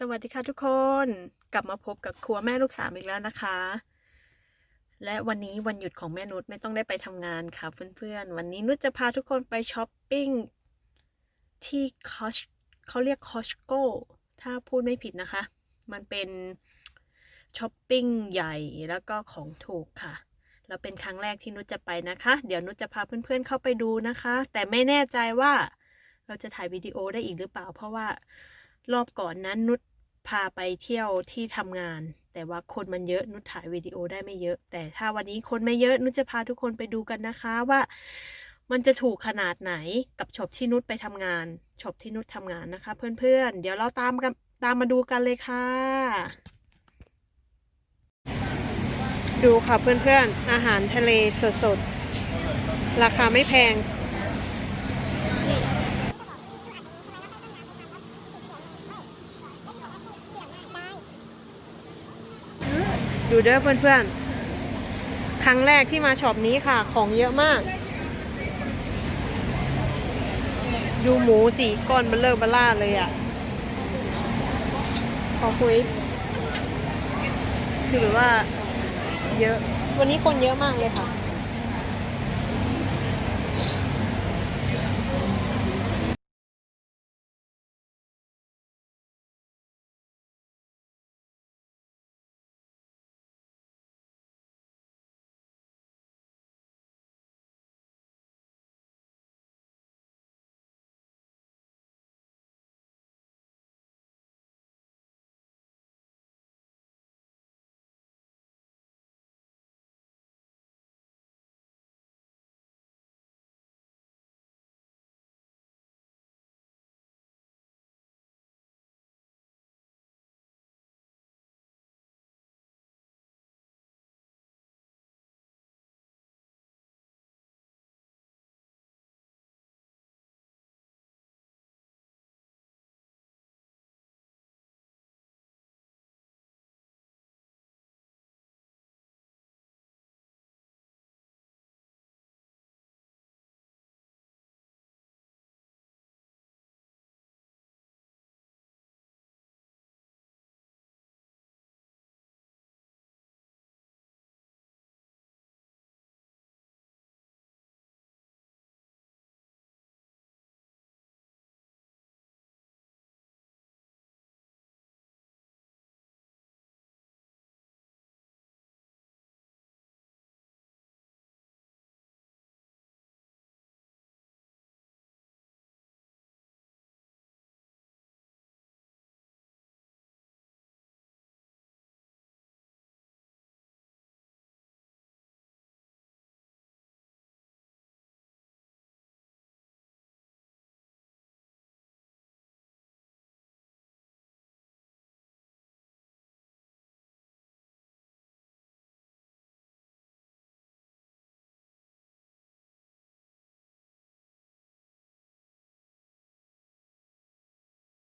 สวัสดีค่ะทุกคนกลับมาพบกับครัวแม่ลูกสามอีกแล้วนะคะ และวันนี้วันหยุดของแม่นุชไม่ต้องได้ไปทำงานค่ะเพื่อนๆ วันนี้นุชจะพาทุกคนไปช้อปปิ้งที่คอชเขาเรียกคอชโก้ถ้าพูดไม่ผิดนะคะ มันเป็นช้อปปิ้งใหญ่แล้วก็ของถูกค่ะ แล้วเป็นครั้งแรกที่นุชจะไปนะคะ เดี๋ยวนุชจะพาเพื่อนๆเข้าไปดูนะคะ แต่ไม่แน่ใจว่าเราจะถ่ายวิดีโอได้อีกหรือเปล่า เพราะว่า รอบก่อนนั้นนุชพาไปเที่ยวที่ทำงาน แต่ว่าคนมันเยอะนุชถ่ายวิดีโอได้ไม่เยอะ แต่ถ้าวันนี้คนไม่เยอะนุชจะพาทุกคนไปดูกันนะคะว่า มันจะถูกขนาดไหนกับช็อปที่นุชไปทำงานช็อปที่นุชทำงานนะคะ เพื่อนๆ เดี๋ยวเราตามกันตามมาดูกันเลยค่ะ ดูค่ะเพื่อนๆ อาหารทะเลสดๆ ราคาไม่แพง ดูเด้อเพื่อนๆ ครั้งแรกที่มาช็อปนี้ค่ะ ของเยอะมาก ดูหมูสีก้อนเบลเลอร์เบล่าเลยอะ ขอคุย คือว่าเยอะ วันนี้คนเยอะมากเลยค่ะ